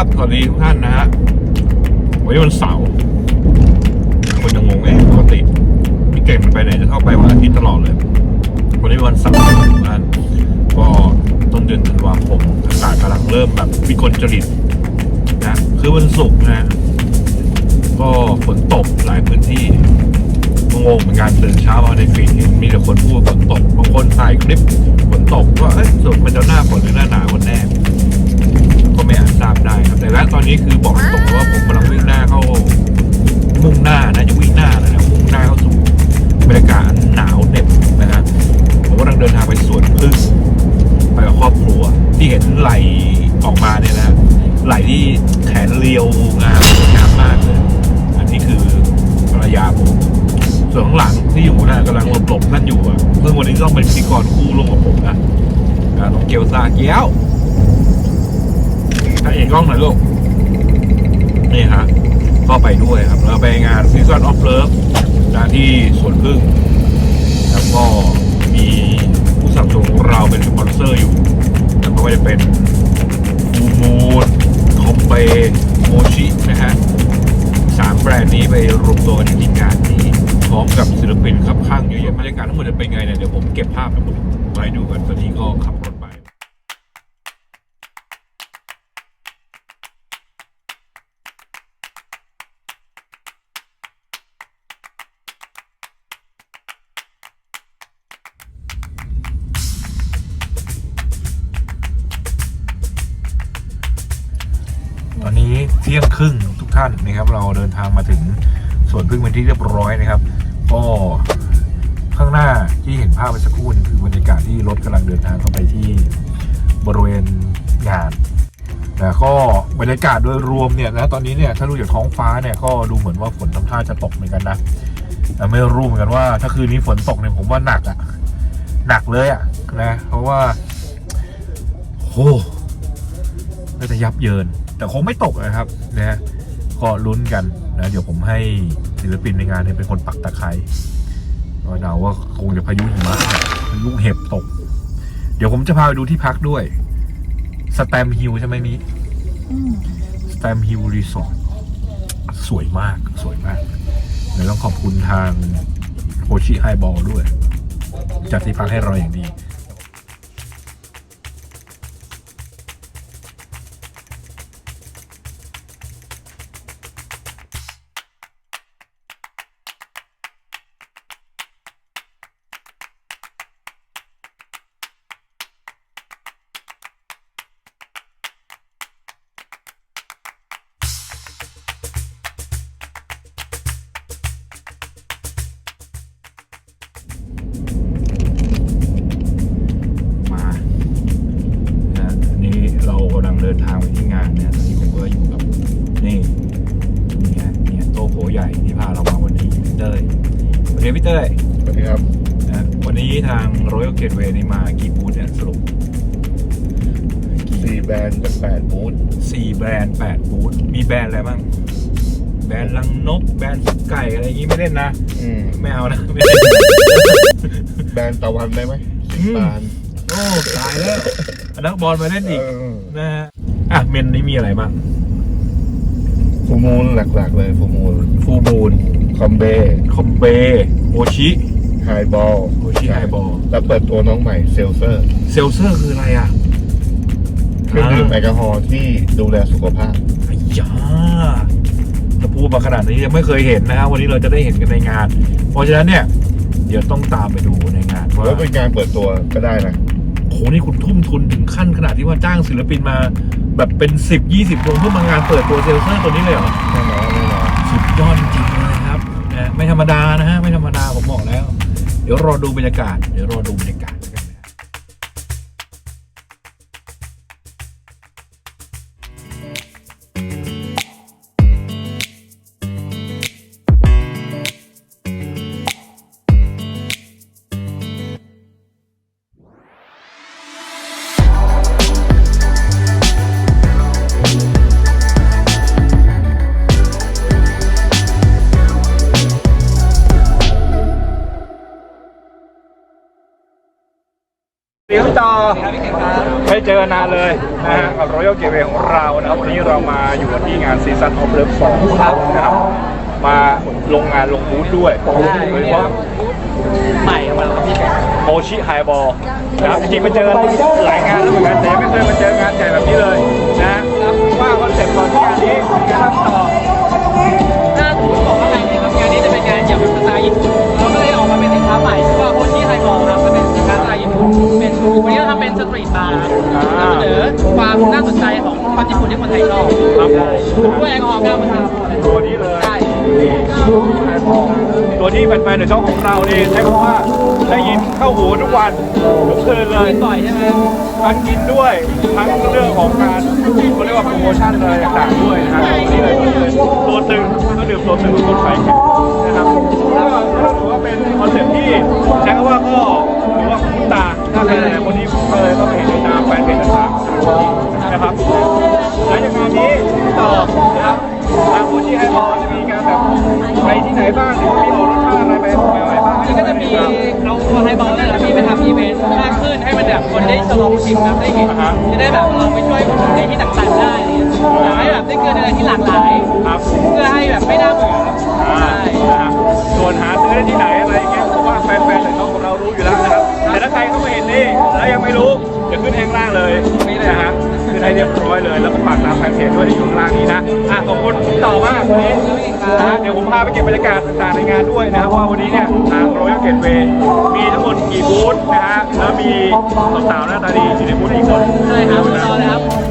ครับ สวัสดีทุกท่านนะฮะวันนี้วันเสาร์คนจะงงเองปกติพี่เก่งมันไปไหนจะเข้าไปวันอาทิตย์ตลอดเลย วันนี้วันเสาร์นะก็ต้นเดือนธันวาคมอากาศกำลังเริ่มแบบวิกลจริตนะคือวันศุกร์นะก็ฝนตกหลายพื้นที่งงเหมือนกันตื่นเช้ามาในฟีดนี่มีแต่คนพูดฝนตกบางคนถ่ายคลิปฝนตกว่าเอ้ยสรุดมันจะหน้าฝนหรือหน้าหนาวกันแน่ ก็ไม่อาจทราบได้ครับ แต่และตอนนี้คือบอกตรงว่าผมกำลังวิ่งหน้าเข้ามุ่งหน้านะจะวิ่งหน้าแล้วนะมุ่งหน้าเข้าสู่บรรยากาศหนาวเหน็บนะฮะผมกำลังเดินทางไปสวนพึ่งไปกับครอบครัว ที่เห็นไหลออกมาเนี่ยนะไหลที่แขนเรียวงามสวยงามมากเลยอันนี้คือภรรยาผมส่วนข้างหลังที่อยู่นะกำลังหลบๆนั่นอยู่อะซึ่งวันนี้ต้องเป็นพิธีกรคู่ร่วมกับผมนะอ่าน้องเกียวซาเกี้ยว ถ้าเอกกล้องหน่อยลูก นี่ฮะ ก็ไปด้วยครับ เราไปงาน Season of Love นที่สวนพึ่ง แล้วก็มีผู้สนับสนุนของเราเป็นสปอนเซอร์อยู่ แล้วก็จะเป็นฟูมูนคอมเบโมชินะฮะสามแบรนด์นี้ไปรวมตัวกันที่งานนี้พร้อมกับศิลปินครับข้างเยอะแยะบรรยากาศทั้งหมดจะเป็นไงเนี่ยเดี๋ยวผมเก็บภาพทั้งหมดไว้ดูกันตอนนี้ก็ขับรถางมาถึงสวนพึ่งเป็นที่เรียบร้อยนะครับ ก็ข้างหน้าที่เห็นภาพไปสักครู่นี่คือบรรยากาศที่รถกำลังเดินทางเข้าไปที่บริเวณงานนะก็บรรยากาศโดยรวมเนี่ยนะตอนนี้เนี่ยถ้าดูจากท้องฟ้าเนี่ยก็ดูเหมือนว่าฝนทำท่าจะตกเหมือนกันนะแต่ไม่รู้เหมือนกันว่า ถ้าคืนนี้ฝนตกเนี่ยผมว่าหนักอะหนักเลยอะนะเพราะว่าโหน่าจะยับเยิน แต่คงไม่ตกนะครับนะฮะก็ลุ้นกัน นะเดี๋ยวผมให้ศิลปินในงานเนี่ยเป็นคนปักตะไคร้ก็เดาว่าคงจะพายุหิมะพายุเห็บตก เดี๋ยวผมจะพาไปดูที่พักด้วยสแตมฮิลใช่ไหมมีสแตมฮิลรีสอร์ทสวยมากสวยมากเดี๋ยวต้องขอบคุณทางโคชิไฮบอลด้วย จัดที่พักให้เราอย่างดี Royal Gateway นี่มากี่บูธเนี่ยสรุปสี่แบรนด์กับแปดบูธสี่แบรนด์แปดบูธมีแบรนด์อะไรบ้าง แบรนด์ลังนก แบรนด์สุกไก่อะไรอย่างงี้ไม่เล่นนะอืมไม่เอานะไม่เล่นแบรนด์ตะวันได้ไหมสิงตาลโอ้ตายแล้วอันนักบอลมาเล่นอีกเออนะฮะอะเมนนี้มีอะไรบ้างฟูมูลหลักๆเลยฟูมูลฟูบูนคอมเบคอมเบโอชิไฮบอลโอ ชิไฮบอลแล้วเปิดตัวน้องใหม่เซลเซอร์ เซลเซอร์คืออะไรอะเครื่องดื่มแอลกอฮอล์ที่ดูแลสุขภาพอ้ยาถ้าพูดมาขนาดนี้ยังไม่เคยเห็นนะฮะวันนี้เราจะได้เห็นกันในงาน เพราะฉะนั้นเนี่ย เดี๋ยวต้องตามไปดูในงานว่าแล้วเป็นการเปิดตัวก็ได้นะโหนี่คุณทุ่มทุนถึงขั้นขนาดที่ว่าจ้างศิลปินมา แบบเป็นสิบยี่สิบวงเพื่อมางานเปิดตัวเซลเซอร์ตัวนี้เลยเหรอแน่นอนแน่นอนสุดยอดจริงๆเลยนะครับนะไม่ธรรมดานะฮะไม่ธรรมดาผมบอกแล้วเดี๋ยวรอดูบรรยากาศ เดี๋ยวรอดูบรรยากาศ ไม่เจอนานเลยนะฮะกับ Royal Gateway ของเรานะครับวันนี้เรามาอยู่กันที่งาน Season of Love 2ครับนะครับ มาลงงานลงบูธด้วยโดยเฉพาะใหม่ของเราครับพี่โมชิไฮบอลนะครับจริงๆมาเจอหลายงานแล้วเหมือนกันแต่ไม่เคยมาเจองานใหญ่แบบนี้เลยนะ ช่องของเราเนี่ยใช้คำว่าได้ยินเข้าหูทุกวันทุกคืนเลยบ่อยใช่ไหมการกินด้วยทั้งเรื่องของการเขาเรียกว่าโปรโมชั่นอะไรต่างๆด้วยนะฮะนี่เลยนี่เลยตัวตึงก็ดื่มตัวตึงคนไฟแข็งนะครับก็ถือว่าเป็นคอนเซ็ปต์ที่ใช้คำว่าก็ถือว่าคุ้นตาถ้าใครหลายคนที่เคยก็เห็นตามแฟนเพจต่างๆนะครับหลังจากงานนี้ต่อนะครับ ทางผู้ที่ให้บจะมีการแบบไปที่ไหนบ้างหรือว่ามีออรสชาติอะไรไปอะไรบ้างมันก็จะมีเอาตัวไฮบอลนี่แหละพี่ไปทำอีเวนต์มากขึ้นให้มันแบบคนได้ฉลองชิมครับได้เห็นจะได้แบบเราไปช่วยคนในที่ต่างๆได้อยากให้แบบได้เกินอะไรที่หลากหลายครับเพื่อให้แบบไม่น่าเบื่อครับอ่าใช่ส่วนหาซื้อได้ที่ไหนอะไรเงี้ยผมว่าแฟนๆในช่องของเรารู้อยู่แล้วนะครับแต่ถ้าใครเข้ามาเห็นนี่แล้วยังไม่รู้เดี๋ยวขึ้นแห้งล่างเลยนี่นะฮะ ขึ้นให้เรียบร้อยเลย แล้วก็ฝากตามแฟนเพจด้วยที่อยู่ข้างล่างนี้นะอะขอบคุณต่อมากวันนี้นะเดี๋ยวผมพาไปเก็บบรรยากาศต่างๆในงานด้วยนะครับว่าวันนี้เนี่ยทางโรยัลเกตเวย์มีทั้งหมดกี่บูธนะฮะแล้วมีสาวๆหน้าตาดีอยู่ในบูธอีกคนใช่ครับรอเลยครับ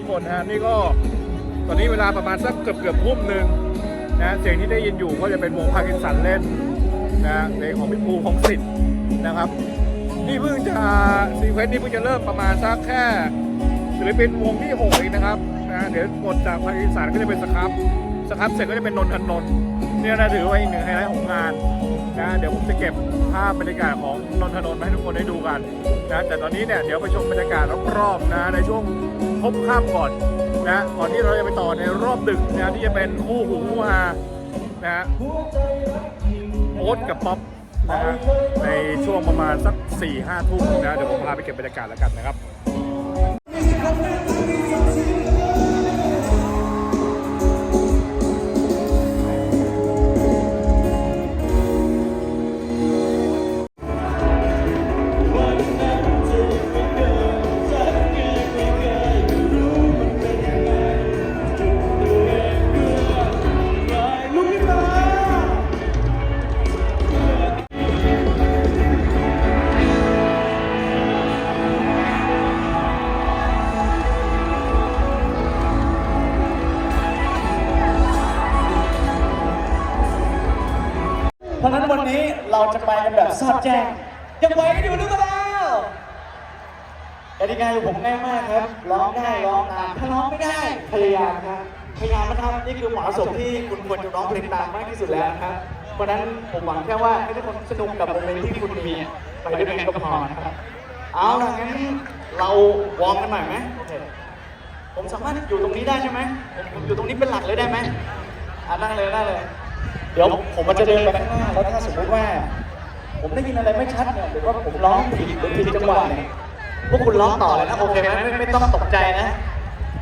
ทุกคนฮะนี่ก็ตอนนี้เวลาประมาณสักเกือบเกือบทุ่มหนึ่งนะเสียงที่ได้ยินอยู่ก็จะเป็นวงพาร์กินสันเล่นนะเพลงของพี่ภูของสิทธิ์นะครับ นี่เพิ่งจะซีเควนต์นี่เพิ่งจะเริ่มประมาณสักแค่ศิลปินวงที่หกเองนะครับนะเดี๋ยวกดจากพาร์กินสันก็จะเป็นสครับสครับเสร็จก็จะเป็นนนทนนท์เนี่ยนะถือว่าอีกหนึ่งไฮไลท์ของงาน นะเดี๋ยวผมจะเก็บภาพบรรยากาศของนนทนนท์มาให้ทุกคนได้ดูกันนะแต่ตอนนี้เนี่ยเดี๋ยวไปชมบรรยากาศรอบๆนะในช่วงพบข้ามก่อนนะก่อนที่เราจะไปต่อในรอบดึกนะที่จะเป็นคู่หูคู่ฮานะโอ๊ตกับป๊อปนะฮะในช่วงประมาณสัก4ี่ห้าทุ่มนะเดี๋ยวผมพาไปเก็บบรรยากาศแล้วกันนะครับ จะไปกันแบบสอดแจ้งยังไหวกันอยู่หรือเปล่ากติกาของผมง่ายมากครับ ร้องได้ร้องตามถ้าร้องไม่ได้พยายามครับพยายามนะครับนี่คือหมอสมที่คุณควรจะร้องเพลงตามมากที่สุดแล้วนะครับ เพราะฉะนั้นผมหวังแค่ว่าให้ทุกคนสนุกกับโมเมนต์ที่คุณมีไปด้วยกันก็พอนะครับเอาล่ะงั้นเราวอร์มกันหน่อยไหมโอเคผมสามารถอยู่ตรงนี้ได้ใช่ไหมผมผมอยู่ตรงนี้เป็นหลักเลยได้ไหมอะนั่งเลยนั่งเลย เดี๋ยวผมมันจะเดินไปข้างหน้าแล้วถ้าสมมติว่า ผมได้ยินอะไรไม่ชัดเนี่ยหรือว่าผมร้องผิดหรือผิดจังหวะเนี่ยพวกคุณร้องต่อเลยนะโอเคไหมไม่ไม่ต้องตกใจนะ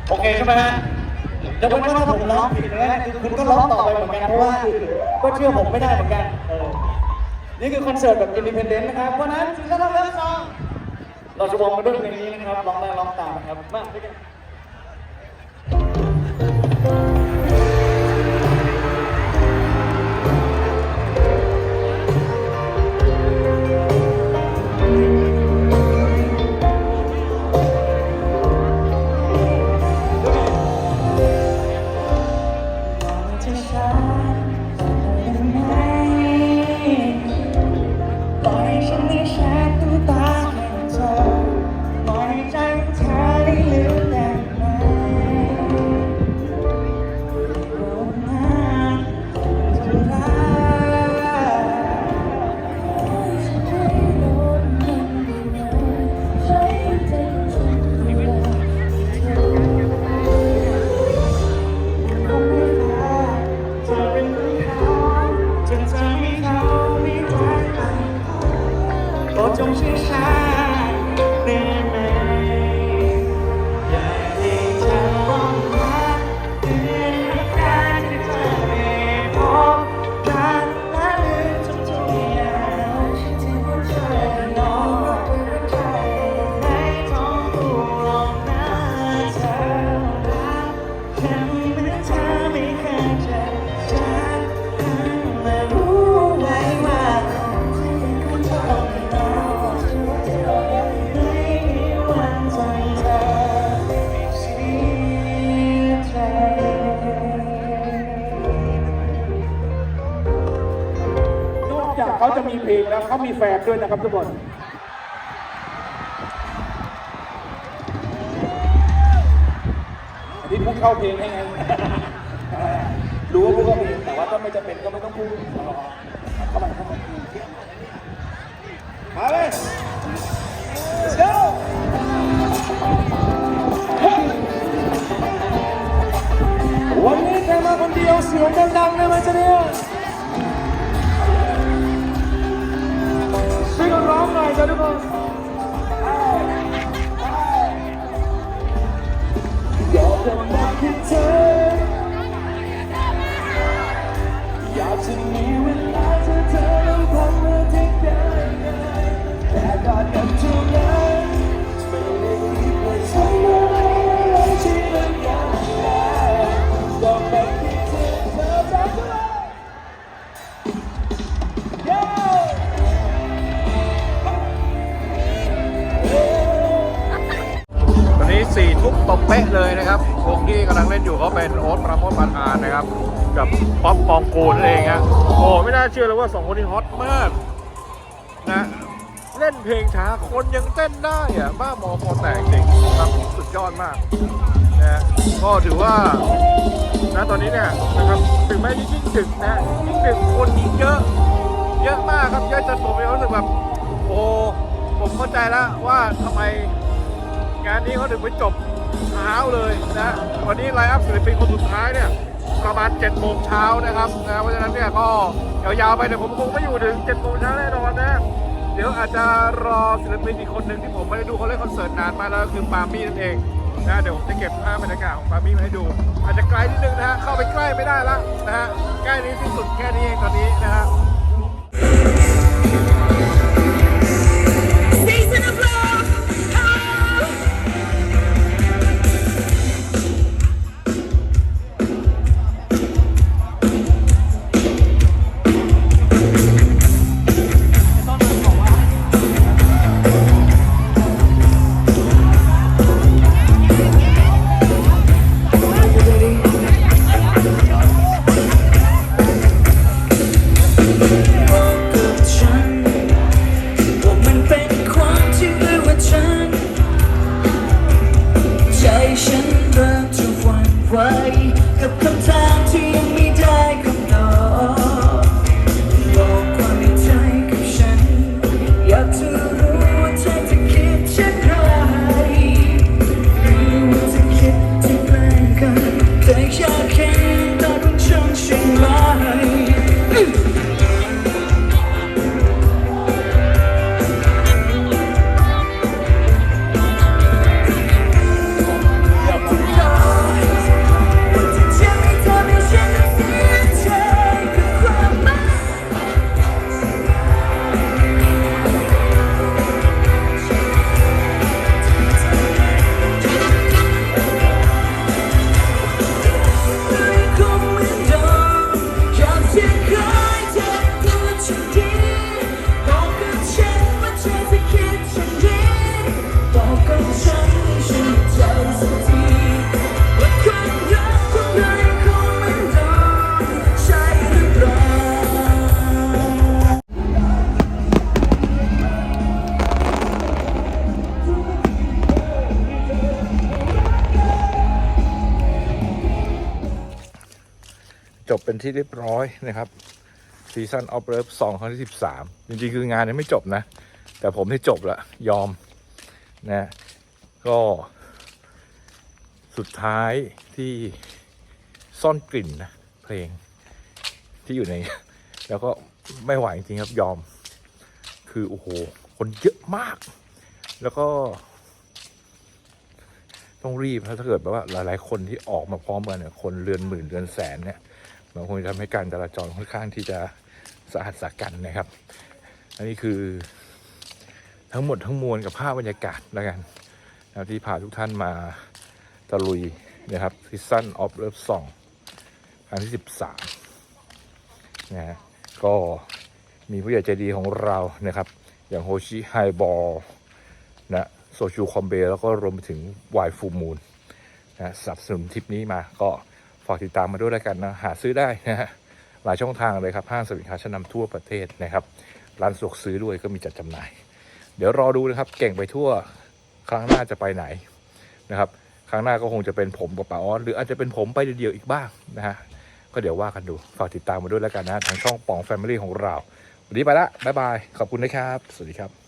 โอเคใช่ไหมฮะยกเว้นว่าผมร้องผิดนะคือคุณก็ร้องต่อไปเหมือนกันเพราะว่าก็เชื่อผมไม่ได้เหมือนกันเออนี่คือคอนเสิร์ตแบบอินดิเพนเดนต์นะครับเพราะนั้นซีซั่นเลิฟซองเราจะวงกันด้วยเพลงนี้นะครับร้องได้ร้องตามนะครับมาด้วยกัน จากเขาจะมีเพลงแล้วเขามีแฟนด้วยนะครับทุกคนอันนี้พูดเข้าเพลงให้ไงรู้ว่าพูดเข้าเพลงแต่ว่าถ้าไม่จำเป็นก็ไม่ต้องพูดเข้ามาเข้ามามาเลย Let's go วันนี้ใครมาคนเดียวเสียงดังๆนะมันจะเนี่ย ช่วยนร้องหน่อยจ้ะทุกคนอยากจะมาคิดเธออยากจะมี ตรงเป๊ะเลยนะครับวงที่กำลังเล่นอยู่เขาเป็นโอ๊ตปราโมทปานอานนะครับ กับป๊อปปองกูลนั่นเองฮะโอ้ไม่น่าเชื่อเลยว่าสองคนนี้ฮอตมากนะเล่นเพลงช้าคนยังเต้นได้อะบ้าหมอคอแตกจริงครับสุดยอดมากนะก็ถือว่านะตอนนี้เนี่ยนะครับถึงแม้ยิ่งดึกนะยิ่งดึกคนยิ่งเยอะ เยอะมากครับเยอะจนผมมีความรู้สึกแบบโอ้ผมเข้าใจแล้วว่าทำไมงานนี้เขาถึงไปจบ เช้าเลยนะวันนี้ไลน์อัพศิลปินคนสุดท้ายเนี่ยประมาณ7โมงเช้านะครับนะเพราะฉะนั้นเนี่ยก็ยาวๆไปแต่ผมคงไม่อยู่ถึง7โมงเช้าแน่นอนนะเดี๋ยวอาจจะรอศิลปินอีกคนหนึ่งที่ผมไม่ได้ดูเขาเล่นคอนเสิร์ตนานมาแล้วคือปามี่นั่นเองนะเดี๋ยวผมจะเก็บภาพบรรยากาศของปามี่มาให้ดู อาจจะไกลนิดนึงนะฮะเข้าไปใกล้ไม่ได้ละนะฮะใกล้นี้ที่สุดแค่นี้เองตอนนี้นะฮะ ที่เรียบร้อยนะครับซีซันออฟเลิฟสองครั้งที่สิบสามจริงๆ คืองานยังไม่จบนะ แต่ผมที่จบละยอมนะก็สุดท้ายที่ซ่อนกลิ่นนะเพลงที่อยู่ใน แล้วก็ไม่ไหวจริงๆครับยอม คือ โอ้โห คนเยอะมาก แล้วก็ ต้องรีบถ้าเกิดแบบว่าหลาย ๆ คนที่ออกมาพร้อมกันเนี่ยคนเรือนหมื่นเรือนแสนเนี่ย มันคงจะทำให้การจราจรค่อนข้างที่จะสาหัสสากันนะครับ อันนี้คือทั้งหมดทั้งมวลกับภาพบรรยากาศแล้วกันนะที่พาทุกท่านมาตะลุยนะครับ Season of Love Song ครั้งที่ 13นะฮะก็มีผู้ใหญ่ใจดีของเรานะครับ อย่างโฮชิไฮบอลนะโซชูคอมเบแล้วก็รวมไปถึงวายฟูมูลนะสนับสนุนทริปนี้มาก็ ฝากติดตามมาด้วยแล้วกันนะหาซื้อได้นะฮะหลายช่องทางเลยครับห้างสรรพสินค้าชั้นนำทั่วประเทศนะครับร้านสะดวกซื้อด้วยก็มีจัดจำหน่าย เดี๋ยวรอดูนะครับเก่งไปทั่วครั้งหน้าจะไปไหนนะครับครั้งหน้าก็คงจะเป็นผมกับป๋าออนหรืออาจจะเป็นผมไปเดียวๆอีกบ้างนะฮะก็เดี๋ยวว่ากันดูฝากติดตามมาด้วยแล้วกันนะทางช่องปองแฟมิลี่ของเรา วันนี้ไปละบ๊ายบาย ขอบคุณนะครับ สวัสดีครับ